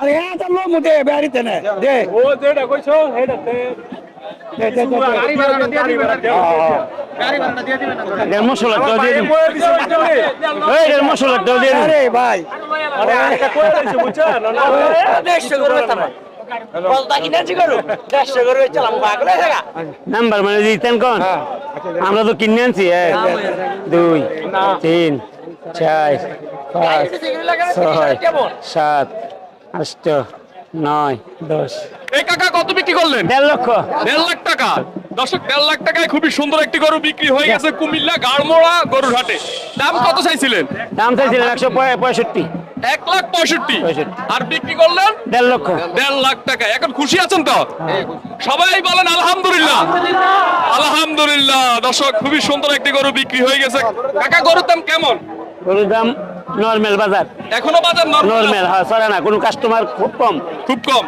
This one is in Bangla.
আরে হ্যাঁ চালো মুদে বাড়িতে নে দে। ও যেটা কইছো পাগল হয়ে গেছে নাম্বার মানে দিতেন কোন? আমরা তো কিনে আনছি এক দুই তিন চার পাঁচ ছয় সাত আষ্ট নয় দশ। এই কাকা কত বিক্রি করলেন? দেড় লক্ষ। দেড় লাখ টাকা। দর্শক দেড় লাখ টাকায় খুবই সুন্দর একটি গরু বিক্রি হয়ে গেছে কুমিল্লা গাড়মোড়া গরুর হাটে। দাম কত চাইছিলেন? দাম চাইছিলেন একশো পঁয়ষট্টি। এক লাখ পঁয়ষট্টি। পঁয়ষট্টি। আর বিক্রি করলেন? দেড় লক্ষ। দেড় লাখ টাকা। এখন খুশি আছেন তো? সবাই বলেন আলহামদুলিল্লাহ। আলহামদুলিল্লাহ। দর্শক খুবই সুন্দর একটি গরু বিক্রি হয়ে গেছে। কাকা গরুর দাম কেমন? গরুর দাম নর্মাল বাজার। এখনও বাজার নরমাল হ্যাঁ চলে না কোনো কাস্টমার খুব কম। খুব কম।